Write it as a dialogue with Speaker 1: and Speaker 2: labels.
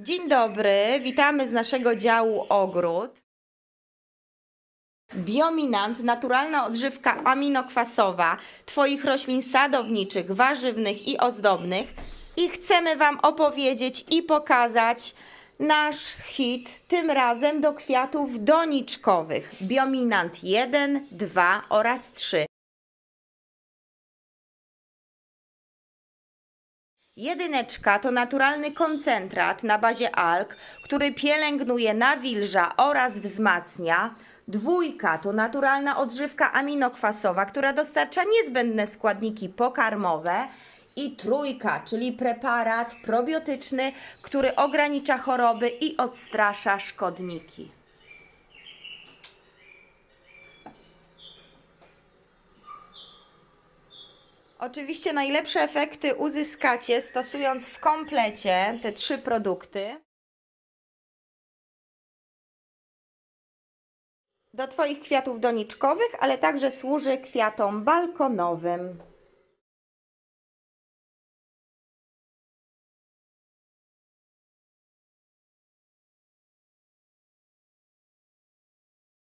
Speaker 1: Dzień dobry, witamy z naszego działu ogród. Biominant, naturalna odżywka aminokwasowa Twoich roślin sadowniczych, warzywnych i ozdobnych. I chcemy Wam opowiedzieć i pokazać nasz hit, tym razem do kwiatów doniczkowych. Biominant 1, 2 oraz 3. Jedyneczka to naturalny koncentrat na bazie alg, który pielęgnuje nawilża oraz wzmacnia. Dwójka to naturalna odżywka aminokwasowa, która dostarcza niezbędne składniki pokarmowe. I trójka, czyli preparat probiotyczny, który ogranicza choroby i odstrasza szkodniki. Oczywiście najlepsze efekty uzyskacie stosując w komplecie te trzy produkty. Do Twoich kwiatów doniczkowych, ale także służy kwiatom balkonowym.